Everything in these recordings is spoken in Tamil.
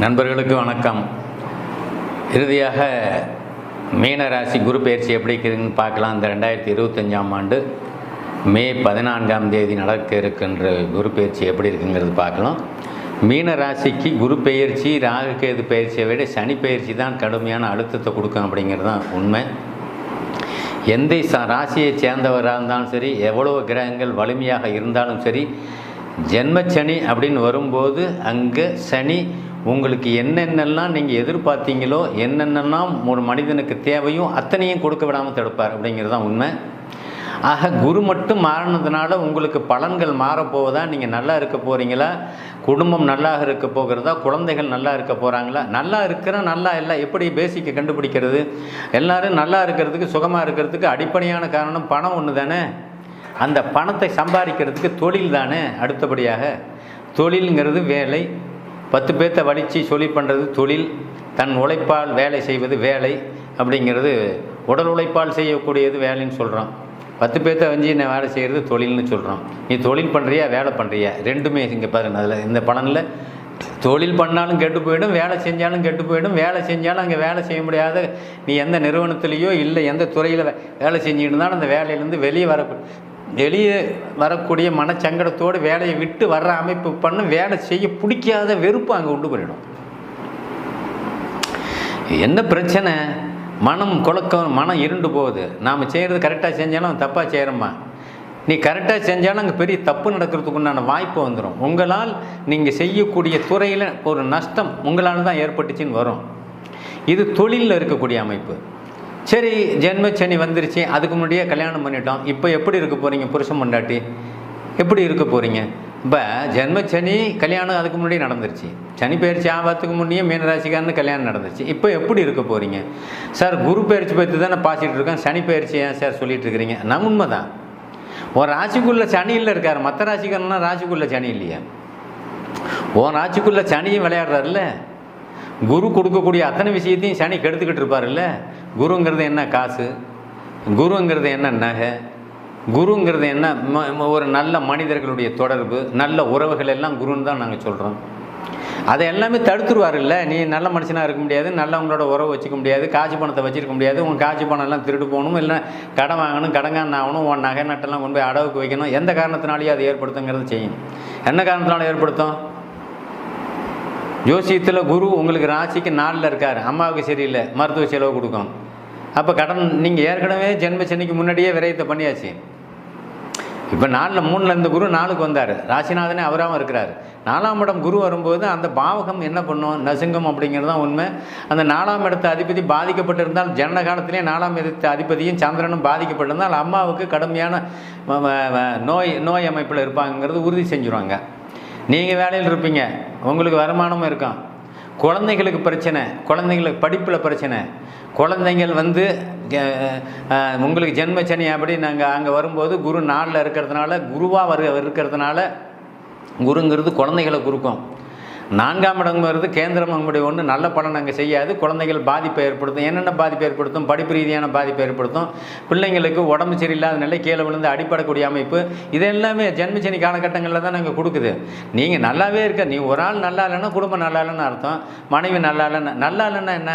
நண்பர்களுக்கு வணக்கம். இறுதியாக மீனராசி குரு பயிற்சி எப்படி இருக்குதுன்னு பார்க்கலாம். இந்த ரெண்டாயிரத்தி இருபத்தஞ்சாம் ஆண்டு மே பதினான்காம் தேதி நடக்க இருக்கின்ற குரு பயிற்சி எப்படி இருக்குங்கிறது பார்க்கலாம். மீன ராசிக்கு குரு பெயர்ச்சி ராகுகேது பயிற்சியை விட சனி பயிற்சி தான் கடுமையான அழுத்தத்தை கொடுக்கும் அப்படிங்கிறது தான் உண்மை. எந்த ச- ராசியை சேர்ந்தவராக இருந்தாலும் சரி எவ்வளவு கிரகங்கள் வலிமையாக இருந்தாலும் சரி ஜென்மச்சனி அப்படின்னு வரும்போது அங்கே சனி உங்களுக்கு என்னென்னலாம் நீங்கள் எதிர்பார்த்தீங்களோ என்னென்னலாம் ஒரு மனிதனுக்கு தேவையோ அத்தனையும் கொடுக்க விடாமல் தடுப்பார் அப்படிங்கிறது தான் உண்மை. ஆக குரு மட்டும் மாறினதுனால உங்களுக்கு பலன்கள் மாறப்போவதா நீங்கள் நல்லா இருக்க போகிறீங்களா குடும்பம் நல்லா இருக்க போகிறதா? குழந்தைகள் நல்லா இருக்க போகிறாங்களா நல்லா இருக்கிற நல்லா இல்லை எப்படி பேசிக்கை கண்டுபிடிக்கிறது? எல்லோரும் நல்லா இருக்கிறதுக்கு சுகமாக இருக்கிறதுக்கு அடிப்படையான காரணம் பணம் ஒன்று தானே? அந்த பணத்தை சம்பாதிக்கிறதுக்கு தொழில் தானே? அடுத்தபடியாக தொழிலுங்கிறது வேலை பத்து பேர்த்த வலிச்சு சொல்லி பண்ணுறது தொழில் தன் உழைப்பால் வேலை செய்வது வேலை அப்படிங்கிறது உடல் உழைப்பால் செய்யக்கூடியது வேலைன்னு சொல்கிறோம் பத்து பேர்த்த வஞ்சி நான் வேலை செய்கிறது தொழில்னு சொல்கிறோம் நீ தொழில் பண்ணுறியா வேலை பண்ணுறியா ரெண்டுமே இங்கே பாருங்க அதில் இந்த பலனில். தொழில் பண்ணாலும் கெட்டு போயிடும் வேலை செஞ்சாலும் கெட்டு போயிடும் வேலை செஞ்சாலும் அங்கே வேலை செய்ய முடியாத நீ எந்த நிறுவனத்துலேயோ இல்லை எந்த துறையில் வே- வேலை செஞ்சுட்டு இருந்தாலும் அந்த வேலையிலேருந்து வெளியே வர வெளியே வரக்கூடிய மனச்சங்கடத்தோடு வேலையை விட்டு வர்ற அமைப்பு பண்ண வேலை செய்ய பிடிக்காத வெறுப்பு அங்கே உண்டு போயிடும். என்ன பிரச்சனை? மனம் குழக்கம் மனம் இருண்டு போகுது. நாம் செய்கிறது கரெக்டாக செஞ்சாலும் தப்பாக செய்கிறோமா நீ கரெக்டாக செஞ்சாலும் அங்கே பெரிய தப்பு நடக்கிறதுக்கு உண்டான வாய்ப்பு வந்துடும் உங்களால் நீங்கள் செய்யக்கூடிய துறையில் ஒரு நஷ்டம் உங்களால் தான் ஏற்பட்டுச்சின்னு வரும். இது தொழிலில் இருக்கக்கூடிய அமைப்பு. சரி ஜென்மச்சனி வந்துருச்சு அதுக்கு முன்னாடியே கல்யாணம் பண்ணிட்டோம். இப்போ எப்படி இருக்க போகிறீங்க புருஷன் பண்டாட்டி? எப்படி இருக்க போகிறீங்க இப்போ ஜென்மச்சனி கல்யாணம் அதுக்கு முன்னாடி நடந்துருச்சு. சனி பயிற்சி ஆபத்துக்கு முன்னே மீனராசிக்காரனு கல்யாணம் நடந்துருச்சு. இப்போ எப்படி இருக்க போகிறீங்க சார் குரு பயிற்சி பற்றி தானே பாசிட்டு இருக்கேன் சனி பயிற்சி ஏன் சார் சொல்லிட்டு இருக்கிறீங்க? நம்ம உண்மை தான் ஒரு ராசிக்குள்ளே சனியில் இருக்கார். மற்ற ராசிக்காரனா ராசிக்குள்ளே சனி இல்லையா. உன் ராசிக்குள்ளே சனியும் விளையாடுறாருல்ல? குரு கொடுக்கக்கூடிய அத்தனை விஷயத்தையும் சனி கெடுத்துக்கிட்டு இருப்பாருல்ல? குருங்கிறது என்ன காசு? குருங்கிறது என்ன நகை? குருங்கிறது என்ன ம- ம- ஒரு நல்ல மனிதர்களுடைய தொடர்பு நல்ல உறவுகள் எல்லாம் குருன்னு தான் நாங்கள் சொல்கிறோம் அதை எல்லாமே தடுத்துருவார் இல்லை நீ நல்ல மனுஷனாக இருக்க முடியாது நல்லவங்களோட உறவு வச்சுக்க முடியாது காசு பணத்தை வச்சுருக்க முடியாது உன் காசு பணம் எல்லாம் திருட்டு போகணும் இல்லை கடன் வாங்கணும் கடங்கான் ஆகணும் உன் நகை நட்டெல்லாம் கொண்டு போய் அடவுக்கு வைக்கணும். எந்த காரணத்தினாலேயும் அது ஏற்படுத்துங்கிறது செய்யும் என்ன காரணத்தினால ஏற்படுத்தும்? ஜோசியத்தில் குரு உங்களுக்கு ராசிக்கு நாளில் இருக்கார். அம்மாவுக்கு சரியில்லை. மருத்துவ செலவு கொடுக்கும் அப்போ கடன் நீங்கள் ஏற்கனவே ஜென்ம முன்னாடியே விரயத்தை பண்ணியாச்சு. இப்போ நாலில் மூணில் இருந்த குரு நாலுக்கு வந்தார். ராசிநாதனே அவராகவும் இருக்கிறார். நாலாம் இடம் குரு வரும்போது அந்த பாவகம் என்ன பண்ணும்? நசுங்கம் அப்படிங்கிறது தான் உண்மை. அந்த நாலாம் இடத்து அதிபதி பாதிக்கப்பட்டிருந்தால் ஜனன காலத்திலே நாலாம் இடத்து அதிபதியும் சந்திரனும் பாதிக்கப்பட்டிருந்தால் அம்மாவுக்கு கடுமையான நோய் நோய் அமைப்பில் இருப்பாங்கங்கிறது உறுதி செஞ்சுருவாங்க. நீங்கள் வேலையில் இருப்பீங்க. உங்களுக்கு வருமானமும் இருக்கும். குழந்தைகளுக்கு பிரச்சனை குழந்தைங்களுக்கு படிப்பில் பிரச்சனை. குழந்தைங்கள் வந்து உங்களுக்கு ஜென்மச்சனி அப்படி நாங்கள் அங்கே வரும்போது குரு நாளில் இருக்கிறதுனால குருவாக வரு இருக்கிறதுனால குருங்கிறது குழந்தைகளை குறுக்கும். நான்காம் இடங்கிறது கேந்திரம் நம்முடைய ஒன்று நல்ல பலன் அங்கே செய்யாது குழந்தைகள் பாதிப்பை ஏற்படுத்தும் என்னென்ன பாதிப்பு ஏற்படுத்தும் படிப்பு ரீதியான பாதிப்பை ஏற்படுத்தும் பிள்ளைங்களுக்கு உடம்பு சரியில்லாத நிலை கீழே விழுந்து அடிப்படக்கூடிய அமைப்பு இது எல்லாமே ஜென்மச்சனி காலகட்டங்களில் தான் நாங்கள் கொடுக்குது. நீங்கள் நல்லாவே இருக்க நீ ஒரு ஆள் நல்லா இல்லைன்னா குடும்பம் நல்லா இல்லைன்னு அர்த்தம் மனைவி நல்லா இல்லைன்னா நல்லா இல்லைன்னா என்ன?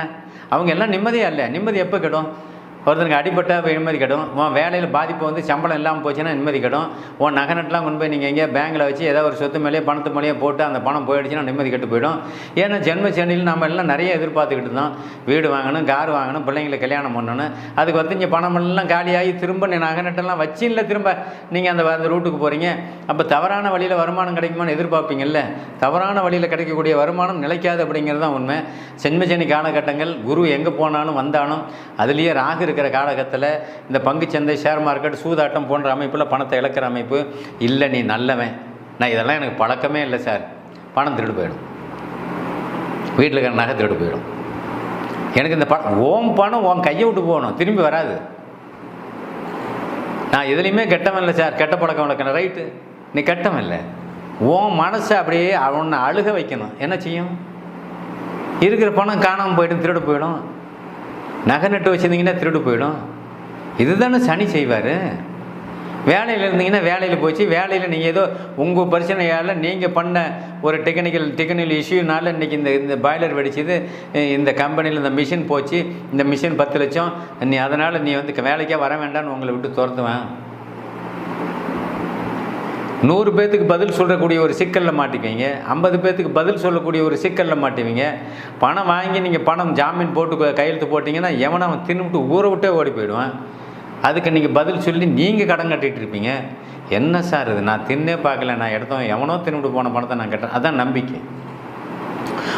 அவங்க எல்லாம் நிம்மதியாக இல்லை நிம்மதி எப்போ கெடும்? ஒருத்தனுக்கு அடிப்பட்டால் போய் நிம்மதி கிடும். உன் வேலையில் பாதிப்பு வந்து சம்பளம் இல்லாமல் போச்சுன்னா நிம்மதி கிடும். உன் நகை நட்டுலாம் கொண்டு போய் நீங்கள் எங்கேயா பேங்க்கில் வச்சு ஏதோ ஒரு சொத்து மேலேயே பணத்து மேலேயே போட்டு அந்த பணம் போயிடுச்சுன்னா நிம்மதி கெட்டு போயிடும். ஏன்னா ஜென்ம சனியில் நம்ம எல்லாம் நிறைய எதிர்பார்த்துக்கிட்டு இருந்தோம். வீடு வாங்கணும் கார் வாங்கணும் பிள்ளைங்களை கல்யாணம் பண்ணணும். அதுக்கு வந்து இங்கே பணமெல்லாம் காலியாகி திரும்ப நீ நகை நட்டெல்லாம் வச்சு இல்லை திரும்ப நீங்கள் அந்த அந்த ரூட்டுக்கு போகிறீங்க அப்போ தவறான வழியில் வருமானம் கிடைக்குமான்னு எதிர்பார்ப்பீங்கல்ல? தவறான வழியில் கிடைக்கக்கூடிய வருமானம் நிலைக்காது அப்படிங்கிறது தான் உண்மை. சென்மச்சனி காலகட்டங்கள் குரு எங்கே போனாலும் வந்தாலும் அதுலேயே ராகு இருக்கிற காலகட்டத்தில் இந்த பங்குச்சந்தை ஷேர் மார்க்கெட் சூதாட்டம் போன்ற அமைப்பில் பணத்தை இழக்கிற அமைப்பு. இல்லை நீ நல்லவன். நான் இதெல்லாம் எனக்கு பழக்கமே இல்லை சார் பணம் திருடு போயிடும். வீட்டில் இருக்கிற நகை திருடு போயிடும். எனக்கு இந்த பணம் ஓம் பணம் உன் கையை விட்டு போகணும். திரும்பி வராது. நான் எதுலேயுமே கெட்டவன் இல்லை சார் கெட்ட பழக்கம் வளர்க்கணும் ரைட்டு நீ கெட்டவன் இல்லை. உன் மனசை அப்படியே அவனை அழுக வைக்கணும். என்ன செய்யும்? இருக்கிற பணம் காணாமல் போயிடும் திருடு போயிடும். நகை நட்டு வச்சுருந்தீங்கன்னா திருடு போயிடும். இதுதானே சனி செய்வார். வேலையில் இருந்தீங்கன்னா வேலையில் போச்சு. வேலையில் நீங்கள் ஏதோ உங்கள் பிரச்சனையால் நீங்கள் பண்ண ஒரு டெக்னிக்கல் டெக்னிக்கல் இஷ்யூனால இன்றைக்கி இந்த இந்த பாய்லர் வெடிச்சது. இந்த கம்பெனியில் இந்த மிஷின் போச்சு. இந்த மிஷின் பத்து லட்சம். நீ அதனால் நீ வந்து வேலைக்கே வர வேண்டாம்னு உங்களை விட்டு துரத்துவேன். நூறு பேர்த்துக்கு பதில் சொல்லக்கூடிய ஒரு சிக்கலில் மாட்டிக்குவீங்க ஐம்பது பேர்த்துக்கு பதில் சொல்லக்கூடிய ஒரு சிக்கலில் மாட்டுவீங்க பணம் வாங்கி நீங்கள் பணம் ஜாமீன் போட்டு கையெழுத்து போட்டிங்கன்னா எவனை அவன் தின்னுட்டு ஊரை விட்டே ஓடி போயிடுவான். அதுக்கு நீங்கள் பதில் சொல்லி நீங்கள் கடன் கட்டிகிட்டு இருப்பீங்க. என்ன சார் இது? நான் தின்னே பார்க்கல. நான் இடத்த எவனோ தின்னுவிட்டு போன பணத்தை நான் கட்டுறேன். அதான் நம்பிக்கை.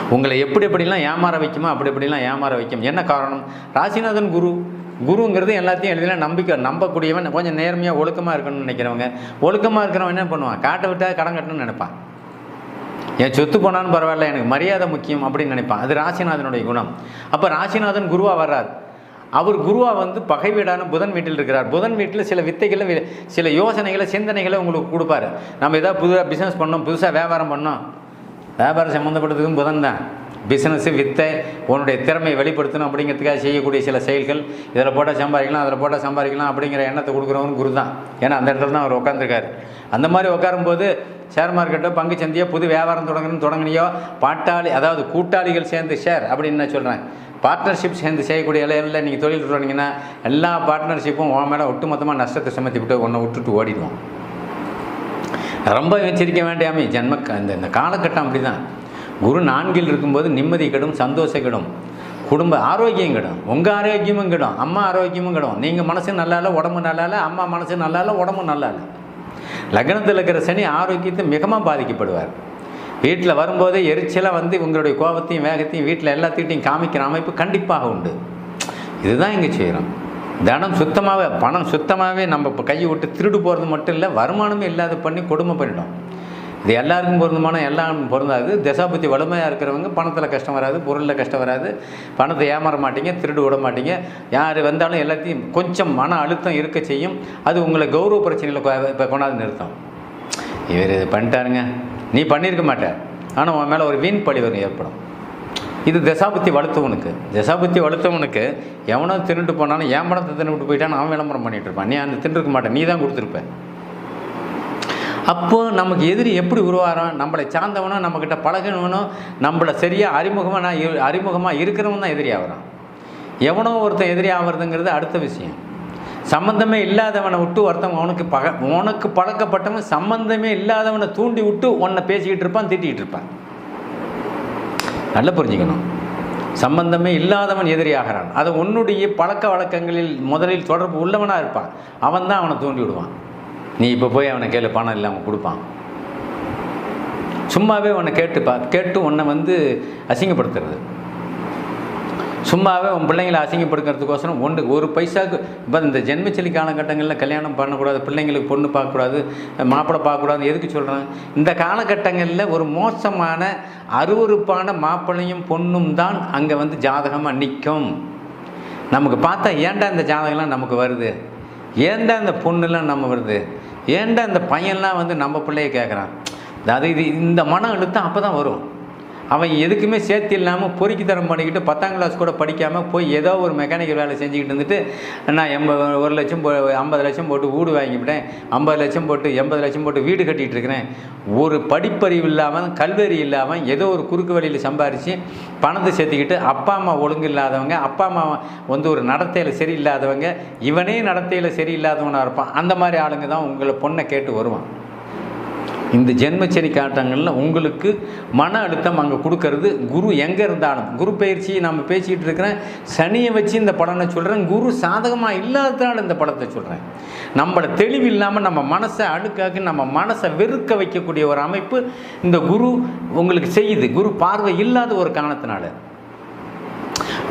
உங்களை எப்படி எப்படிலாம் ஏமாற வைக்குமோ அப்படி எப்படிலாம் ஏமாற வைக்கும். என்ன காரணம்? ராசிநாதன் குரு. குருங்கிறது எல்லாத்தையும் எழுதிலாம் நம்பிக்கை நம்பக்கூடியவன் கொஞ்சம் நேர்மையாக ஒழுக்கமாக இருக்கணும்னு நினைக்கிறவங்க. ஒழுக்கமாக இருக்கிறவன் என்ன பண்ணுவான்? காட்டை விட்டால் கடன் கட்டணும்னு நினைப்பான். என் சொத்து போனாலும் பரவாயில்ல எனக்கு மரியாதை முக்கியம் அப்படின்னு நினைப்பான். அது ராசிநாதனுடைய குணம். அப்போ ராசிநாதன் குருவாக வர்றார். அவர் குருவாக வந்து பகை வீடான புதன் வீட்டில் இருக்கிறார். புதன் வீட்டில் சில வித்தைகளை சில யோசனைகளை சிந்தனைகளை உங்களுக்கு கொடுப்பாரு. நம்ம ஏதாவது புதுசாக பிஸ்னஸ் பண்ணோம் புதுசாக வியாபாரம் பண்ணோம். வியாபாரம் சம்மந்தப்பட்டதுக்கும் புதன் தான். பிஸ்னஸ்ஸு வித்தை உன்னுடைய திறமையை வெளிப்படுத்தணும் அப்படிங்கிறதுக்காக செய்யக்கூடிய சில செயல்கள் இதில் போட்டால் சம்பாதிக்கலாம் அதில் போட்டால் சம்பாதிக்கலாம் அப்படிங்கிற எண்ணத்தை கொடுக்குறவங்க குரு தான். ஏன்னா அந்த இடத்துல தான் அவர் உட்காந்துருக்காரு அந்த மாதிரி உட்காரும்போது ஷேர் மார்க்கெட்டோ பங்கு சந்தையோ புது வியாபாரம் தொடங்கணும்னு தொடங்கினியோ பாட்டாளி அதாவது கூட்டாளிகள் சேர்ந்து ஷேர் அப்படின்னு நான் சொல்கிறேன் பார்ட்னர்ஷிப் சேர்ந்து செய்யக்கூடிய இலையில் நீங்கள் தொழில் தொடங்கினீங்கன்னா எல்லா பார்ட்னர்ஷிப்பும் உன் மேலே ஒட்டுமொத்தமாக நஷ்டத்தை சுமத்தி விட்டு விட்டுட்டு ஓடிடுவோம் ரொம்ப எச்சரிக்க வேண்டியாமே ஜென்ம க- இந்த இந்த காலகட்டம் அப்படி தான் குரு நான்கில் இருக்கும்போது நிம்மதி கெடும் சந்தோஷம் கெடும். குடும்ப ஆரோக்கியம் கெடும். உங்கள் ஆரோக்கியமும் கெடும். அம்மா ஆரோக்கியமும் கெடும். நீங்கள் மனசு நல்லா இல்லை உடம்பு நல்லா இல்லை அம்மா மனசு நல்லா இல்லை உடம்பு நல்லா இல்லை லக்னத்தில் இருக்கிற சனி ஆரோக்கியத்தை மிகமாக பாதிக்கப்படுவார். வீட்டில் வரும்போதே எரிச்சலாக வந்து உங்களுடைய கோபத்தையும் வேகத்தையும் வீட்டில் எல்லாத்திட்டையும் காமிக்கிற அமைப்பு கண்டிப்பாக உண்டு. இதுதான் இங்கே செய்கிறோம் தனம் சுத்தமாகவே பணம் சுத்தமாகவே நம்ம இப்போ கையை விட்டு திருடு போகிறது மட்டும் இல்லை வருமானமே இல்லாத பண்ணி கொடுமை பண்ணிடும் இது எல்லாருக்கும் பொருந்தமான எல்லாம் பொருந்தாது. தசாபுத்தி வலிமையாக இருக்கிறவங்க பணத்தில் கஷ்டம் வராது பொருளில் கஷ்டம் வராது. பணத்தை ஏமாற மாட்டீங்க திருடு விட மாட்டீங்க. யார் வந்தாலும் எல்லாத்தையும் கொஞ்சம் மன அழுத்தம் இருக்க செய்யும். அது உங்களை கௌரவ பிரச்சனையில் இப்போ கொண்டாந்து நிறுத்தம். இவர் இது பண்ணிட்டாருங்க. நீ பண்ணியிருக்க மாட்ட. ஆனால் உன் மேலே ஒரு வீண் பழிவர் ஏற்படும். இது தசாபுத்தி வளர்த்தவனுக்கு தசாபுத்தி வளர்த்தவனுக்கு எவனோ தின்னுட்டு போனாலும் ஏன் பணத்தை தின்னுட்டு போயிட்டான்னு அவன் விளம்பரம் பண்ணிட்டு இருப்பான். நீ அந்த தின்னுருக்க மாட்டேன் நீ தான் கொடுத்துருப்பேன் அப்போ நமக்கு எதிரி எப்படி உருவாகிறான் நம்மளை சார்ந்தவனும் நம்மக்கிட்ட பழகினவனும் நம்மளை சரியாக அறிமுகமாக நான் அறிமுகமாக இருக்கிறவன் தான் எதிரி ஆகிறான். எவனோ ஒருத்தன் எதிரி ஆகிறதுங்கிறது அடுத்த விஷயம். சம்பந்தமே இல்லாதவனை விட்டு ஒருத்தன் உனக்கு பக உனக்கு பழக்கப்பட்டவன் சம்பந்தமே இல்லாதவனை தூண்டி விட்டு உன்னை பேசிக்கிட்டு இருப்பான் திட்டிகிட்டு இருப்பான். நல்லா புரிஞ்சுக்கணும். சம்பந்தமே இல்லாதவன் எதிரியாகிறான் அது உன்னுடைய பழக்க வழக்கங்களில் முதலில் தொடர்பு உள்ளவனாக இருப்பான். அவன் தான் அவனை தூண்டி விடுவான். நீ இப்போ போய் அவனை கேளு பணம் இல்லாமல் கொடுப்பான். சும்மாவே உன்னை கேட்டுப்பா கேட்டு உன்னை வந்து அசிங்கப்படுத்துறது. சும்மாவே உன் பிள்ளைங்களை அசிங்கப்படுத்துறதுக்கோசரம் ஒன்று ஒரு பைசாவுக்கு இப்போ இந்த ஜென்மச்சலி காலகட்டங்களில் கல்யாணம் பண்ணக்கூடாது பிள்ளைங்களுக்கு பொண்ணு பார்க்கக்கூடாது மாப்பிள்ளை பார்க்கக்கூடாது எதுக்கு சொல்கிறேன் இந்த காலகட்டங்களில் ஒரு மோசமான அருவருப்பான மாப்பிள்ளையும் பொண்ணும் தான் அங்கே வந்து ஜாதகமாக நிற்கும் நமக்கு பார்த்தா ஏன்டா இந்த ஜாதகம்லாம் நமக்கு வருது? ஏன்டா இந்த பொண்ணுலாம் நம்ம வருது? ஏன்டா இந்த பையன்லாம் வந்து நம்ம பிள்ளைய கேட்குறான் அதாவது இது இந்த மன அழுத்தம் அப்போ தான் வரும். அவன் எதுக்குமே சேர்த்து இல்லாமல் பொறுக்கி தரம் பண்ணிக்கிட்டு பத்தாம் கிளாஸ் கூட படிக்காமல் போய் ஏதோ ஒரு மெக்கானிக்கல் வேலை செஞ்சுக்கிட்டு இருந்துட்டு நான் எண்பது ஒரு லட்சம் போ ஐம்பது லட்சம் போட்டு வீடு வாங்கிவிட்டேன் ஐம்பது லட்சம் போட்டு எண்பது லட்சம் போட்டு வீடு கட்டிகிட்டு இருக்கிறேன். ஒரு படிப்பறிவு இல்லாமல் கல்வெறி இல்லாமல் ஏதோ ஒரு குறுக்கு வழியில் சம்பாரித்து பணத்தை சேர்த்துக்கிட்டு அப்பா அம்மா ஒழுங்கு இல்லாதவங்க அப்பா அம்மா வந்து ஒரு நடத்தையில் சரியில்லாதவங்க இவனே நடத்தையில் சரியில்லாதவனாக இருப்பான். அந்த மாதிரி ஆளுங்க தான் உங்களை பொண்ணை கேட்டு வருவான். இந்த ஜென்மச்சனி காட்டங்களில் உங்களுக்கு மன அழுத்தம் அங்கே கொடுக்கறது. குரு எங்கே இருந்தாலும் குரு பயிற்சி நம்ம பேசிக்கிட்டு இருக்கிறேன். சனியை வச்சு இந்த படனை சொல்கிறேன் குரு சாதகமாக இல்லாததுனால இந்த படத்தை சொல்கிறேன் நம்மளை தெளிவு இல்லாமல் நம்ம மனசை அழுக்காக்கி நம்ம மனசை வெறுக்க வைக்கக்கூடிய ஒரு அமைப்பு இந்த குரு உங்களுக்கு செய்யுது. குரு பார்வை இல்லாத ஒரு காரணத்தினால.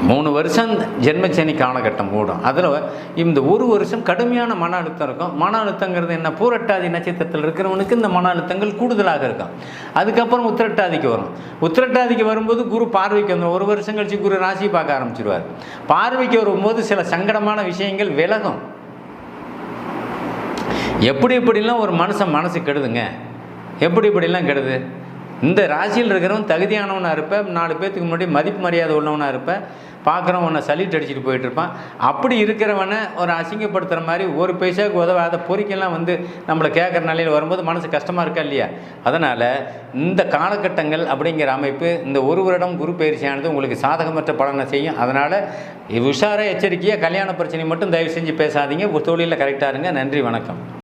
மூணு வருஷம் ஜென்மச்சனி காலகட்டம் ஓடும் அதில் இந்த ஒரு வருஷம் கடுமையான மன அழுத்தம் இருக்கும். மன அழுத்தங்கிறது என்ன? பூரட்டாதி நட்சத்திரத்தில் இருக்கிறவனுக்கு இந்த மன அழுத்தங்கள் கூடுதலாக இருக்கும். அதுக்கப்புறம் உத்திரட்டாதிக்கு வரும். உத்திரட்டாதிக்கு வரும்போது குரு பார்வைக்கு வந்து ஒரு வருஷம் கழிச்சு குரு ராசி பார்க்க ஆரம்பிச்சிருவார். பார்வைக்கு வரும்போது சில சங்கடமான விஷயங்கள் விலகும். எப்படி எப்படிலாம் ஒரு மனுஷன் மனசு கெடுதுங்க? எப்படி இப்படிலாம் கெடுது? இந்த ராசியில் இருக்கிறவன் தகுதியானவனாக இருப்பேன் நாலு பேர்த்துக்கு முன்னாடி மதிப்பு மரியாதை உள்ளவனாக இருப்பேன் பார்க்குறவன் உன்னை சலிட்டு அடிச்சுட்டு போயிட்டுருப்பான் அப்படி இருக்கிறவனை ஒரு அசிங்கப்படுத்துகிற மாதிரி ஒரு பைசாவுக்கு உதவாத பொறிக்கெல்லாம் வந்து நம்மளை கேட்குற நிலையில் வரும்போது மனசு கஷ்டமாக இருக்கா இல்லையா? அதனால் இந்த காலகட்டங்கள் அப்படிங்கிற அமைப்பு இந்த ஒரு வருடம் குரு பயிற்சியானது உங்களுக்கு சாதகமற்ற பலனை செய்யும். அதனால் உஷாராக எச்சரிக்கையாக கல்யாண பிரச்சனை மட்டும் தயவு செஞ்சு பேசாதீங்க. ஒரு தொழிலில் கரெக்டாக இருங்க. நன்றி வணக்கம்.